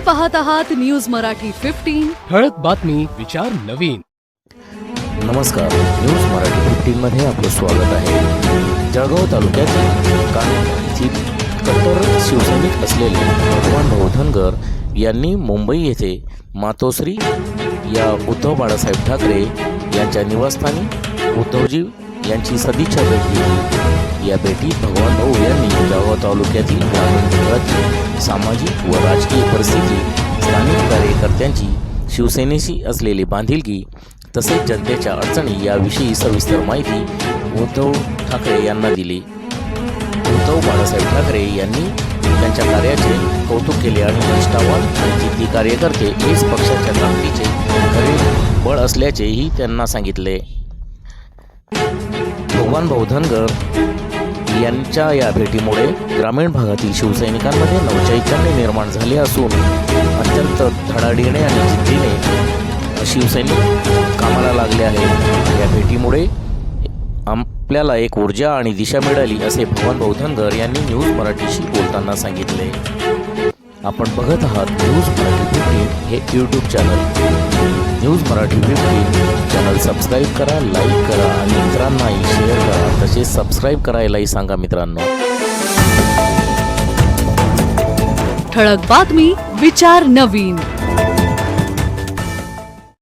पाहत आहात news Marathi fifteen ठळक बातमी विचार नवीन. नमस्कार. न्यूज मराठी फिफ्टीनमध्ये आपलं स्वागत आहे. जळगाव तालुक्यातील कट्टर शिवसैनिक असलेले भगवान भाऊ धनगर यांनी मुंबई येथे मातोश्री या उद्धव बाळासाहेब ठाकरे यांच्या निवासस्थानी उद्धवजी यांची सदिच्छा भेट घेतली. या भेटीत भगवान भाऊ यांनी जळगाव तालुक्यातील ग्रामीण भागातील सामाजिक व राजकीय परिस्थिती स्थानिक कार्यकर्त्यांची शिवसेनेशी असलेली बांधिलकी तसेच जनतेच्या अडचणी याविषयी सविस्तर माहिती उद्धव ठाकरे यांना दिली. उद्धव बाळासाहेब ठाकरे यांनी त्यांच्या कार्याचे कौतुक केले आणि निष्ठावान आणि जिद्दी कार्यकर्ते हेच पक्षाच्या ताकदीचे खरे बळ असल्याचेही त्यांना सांगितले. भगवान भाऊ धनगर यांच्या या भेटीमुळे ग्रामीण भागातील शिवसैनिकांमध्ये नवचैतन्य निर्माण झाले असून अत्यंत धडाडीने आणि जिद्दीने शिवसैनिक कामाला लागले आहे या भेटीमुळे आपल्याला एक ऊर्जा आणि दिशा मिळाली असे भवन भाऊ यांनी न्यूज मराठीशी बोलताना सांगितले. आपण बघत आहात न्यूज मराठी हे YouTube channel news Marathi fifteen channel subscribe करा लाईक करा आणि मित्रांनाही शेअर करा. तसेच सबस्क्राईब करायलाही सांगा मित्रांनो. ठळक बातमी विचार नवीन.